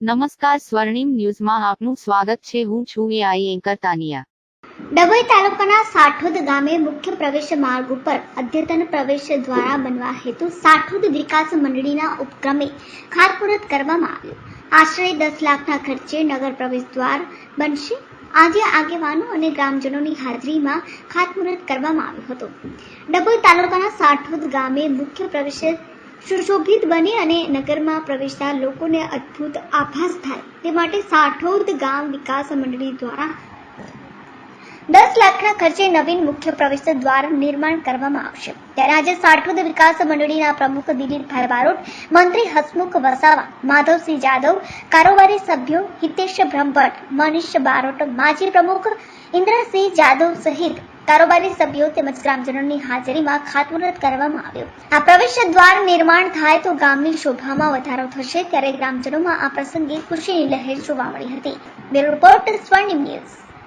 નમસ્કાર સ્વર્ણિમ ન્યૂઝમાં આપનું સ્વાગત છે. હું છું એઆઈ એન્કર તાનિયા. ડભોઈ તાલુકાના સાઠોદ ગામે મુખ્ય પ્રવેશ માર્ગ ઉપર અદ્યતન પ્રવેશ દ્વારા બનવા હેતુ સાઠોદ વિકાસ મંડળીના ઉપક્રમે ખાતમુહૂર્ત કરવામાં આવ્યું. આશરે દસ લાખના ખર્ચે નગર પ્રવેશ દ્વાર બનશે. આજે આગેવાનો અને ગ્રામજનોની હાજરીમાં ખાતમુહૂર્ત કરવામાં આવ્યું હતું. ડભોઈ તાલુકાના સાઠોદ ગામે મુખ્ય પ્રવેશ સુશોભિત બને અને નગરમાં પ્રવેશતા લોકોને અદ્ભુત આભાસ થાય. તે માટે સાઠોદ ગામ વિકાસ મંડળી દ્વારા દસ લાખના ખર્ચે નવીન મુખ્ય પ્રવેશ દ્વાર નિર્માણ કરવામાં આવશે. ત્યારે આજે સાઠોદ વિકાસ મંડળીના પ્રમુખ દિલીપભાઈ બારોટ મંત્રી હસમુખ વસાવા, માધવસિંહ જાદવ, કારોબારી સભ્યો હિતેશ બ્રહ્મભટ્ટ, મનીષ બારોટ, માજી પ્રમુખ ઇન્દ્રસિંહ જાદવ સહિત કારોબારી સભ્યો તેમજ ગ્રામજનોની હાજરીમાં ખાતમુહૂર્ત કરવામાં આવ્યું. આ પ્રવેશ દ્વાર નિર્માણ થાય તો ગામની શોભામાં વધારો થશે ત્યારે ગ્રામજનોમાં આ પ્રસંગે ખુશીની લહેર જોવા મળી હતી. Bureau report Swarnim news.